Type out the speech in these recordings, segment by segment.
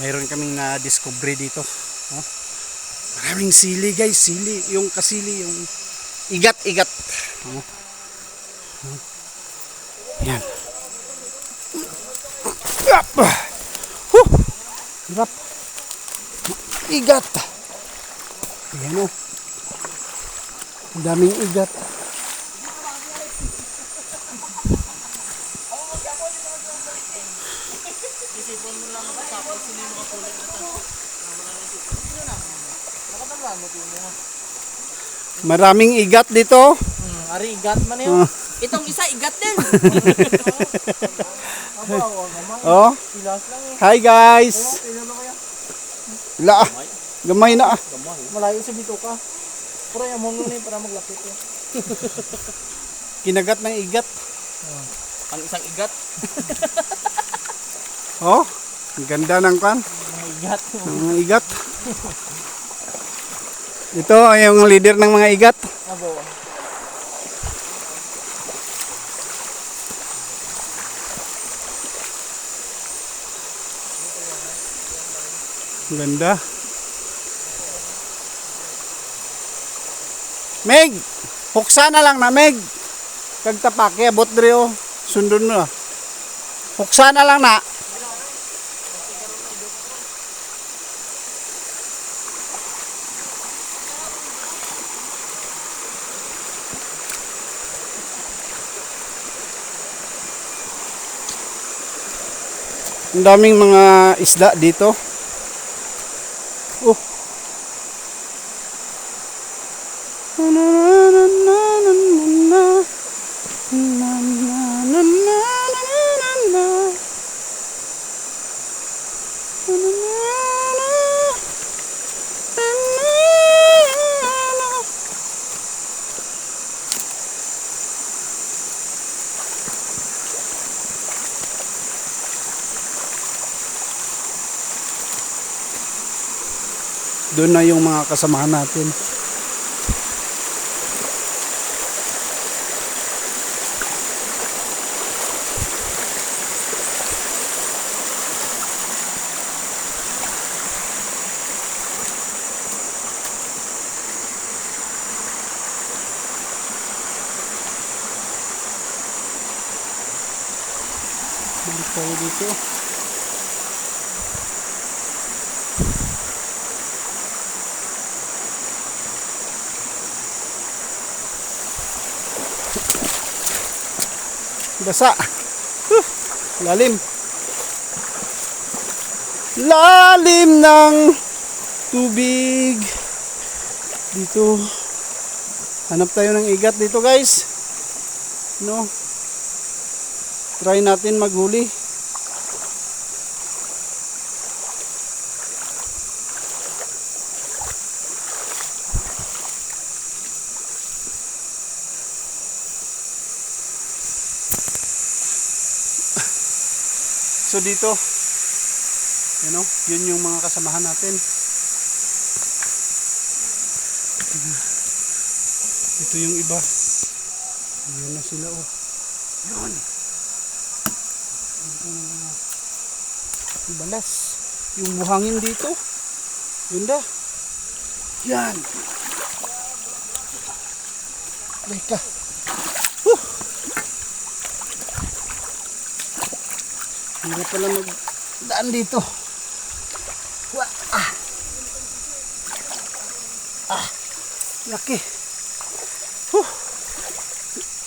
mayroon kaming na discovery dito. Oh. Maraming sili guys, sili. Yung kasili, yung igat-igat. Oh. Oh. Yan. Up. Huh. Hirap. Igat. Ayan o. Ang daming igat. Maraming igat dito. Hmm, ari igat man yun. Ah. Itong isa igat din. Oh. Eh. Hi guys. La. Gamay na. Malayo sa bituka. Pero yung mo nun eh para maglapit eh. Kinagat ng igat. Ang isang igat. Oh. Ang ganda ng kan. Ang igat. Ng igat. Ito ay yung leader ng mga igat. Abo. Ganda. Meg, huksa na lang na Meg. Kag tapake abot diri oh. Sundon mo. ah. Huksa na lang na. Ang daming mga isda dito. Oh. Na, na, na, na, na, na, na. Na, na, na, na. Na, na, na, na. Na, na, na. Doon na yung mga kasamahan natin. Balik tayo dito. Basa. Huh, lalim. Lalim ng tubig. Dito. Hanap tayo ng igat dito guys. No. Try natin maghuli. So dito, you know, yun yung mga kasamahan natin. Ito yung iba. Yun na sila oh. Yun. Ito na mga balas. Yung buhangin dito. Ganda. Yan. Teka. Huh. Hindi pala magdaan dito. Wa- Ah. Ah. Laki. Huh.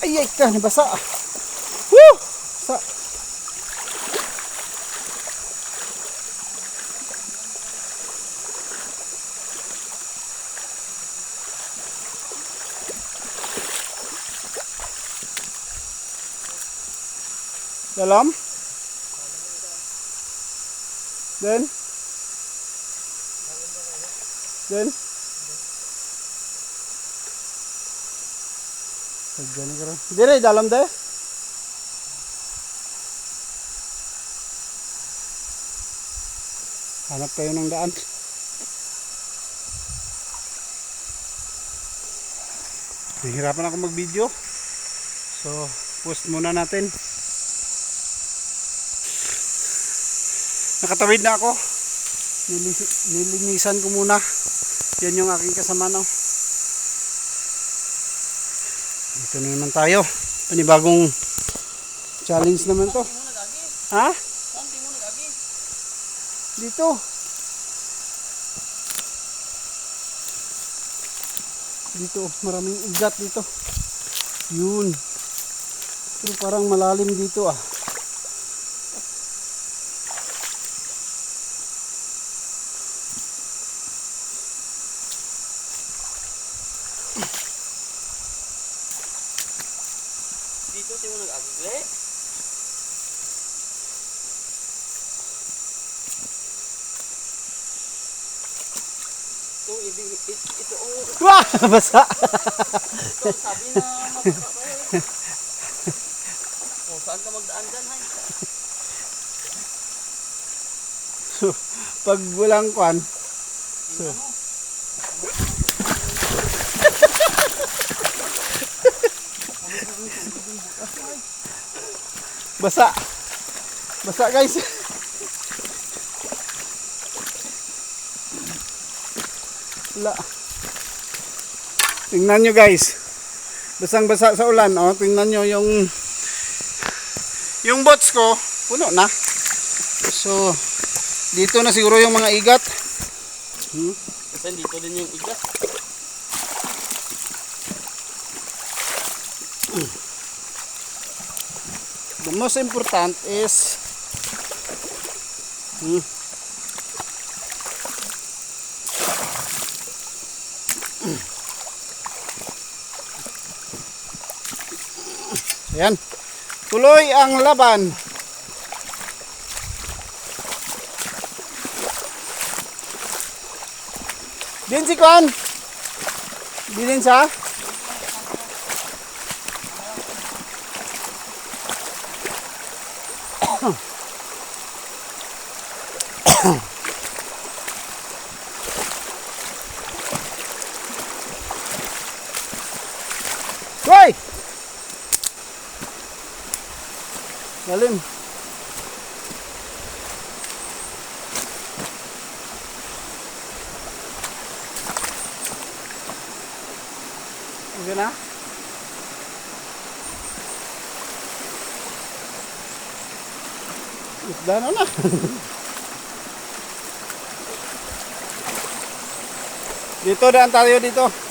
Ay, ay, ka, nabasa. Woo! Sa. Dalam? Then? Then? Gani ka rin. Dire, dalam de. Hanap kayo ng daan. Nahihirapan ako mag-video. So, post muna natin. Nakatawid na ako. Nilis- nilinisan ko muna. Yan yung aking kasama no. Dito na naman tayo. Panibagong challenge naman to. Ha? Dito. Dito, maraming ugat dito. Yun. Pero parang malalim dito ah. Dito tayo nag-agle. Ito, ibig, it, ito ang Wah! Basa! ito sabi na mababa pa eh. O, saan ka magdaan dyan, hay? Pag walang kwan, so, basa. Basa guys. Wala. Tingnan nyo guys. Basang basa sa ulan. Oh. Tingnan nyo yung yung bots ko. Puno na. So, dito na siguro yung mga igat. Hmm? Kasi dito din yung igat. The most important is hmm, Ayan. Tuloy ang laban. Din si Kwan. Din sa. Hoy! Lalim. Okay na? Isda na na. dito daan tayo dito.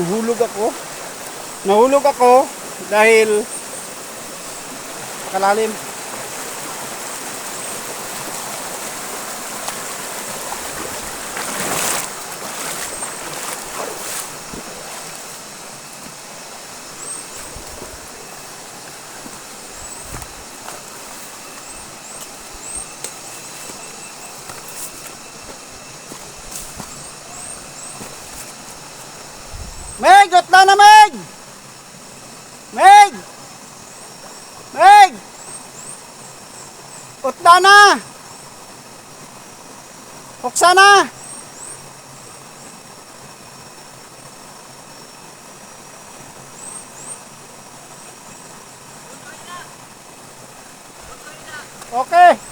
Nahulog ako. Nahulog ako dahil kalalim. Meg, utla na Meg! Meg! Meg! Utla na! Buksa na! Okay.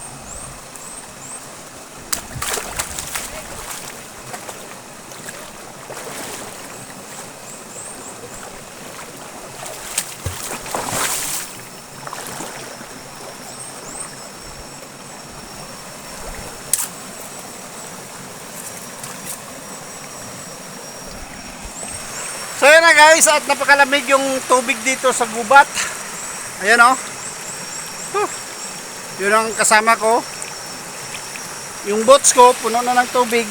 Yun na guys, at napakalamig yung tubig dito sa gubat. Ayan o. Oh. Huh. Yun ang kasama ko. Yung boats ko, puno na ng tubig.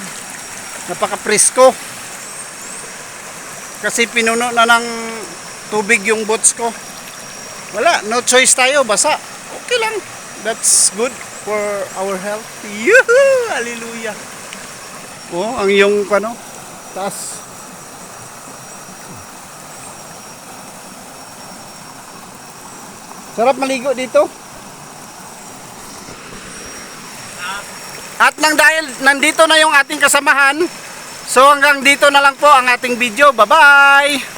Napaka-presko. Kasi pinuno na ng tubig yung boats ko. Wala, no choice tayo, basa. Okay lang. That's good for our health. Yuhu! Hallelujah. Oh, ang yung ano, taas. Sarap maligo dito. At nang dahil nandito na yung ating kasamahan, so hanggang dito na lang po ang ating video. Bye-bye!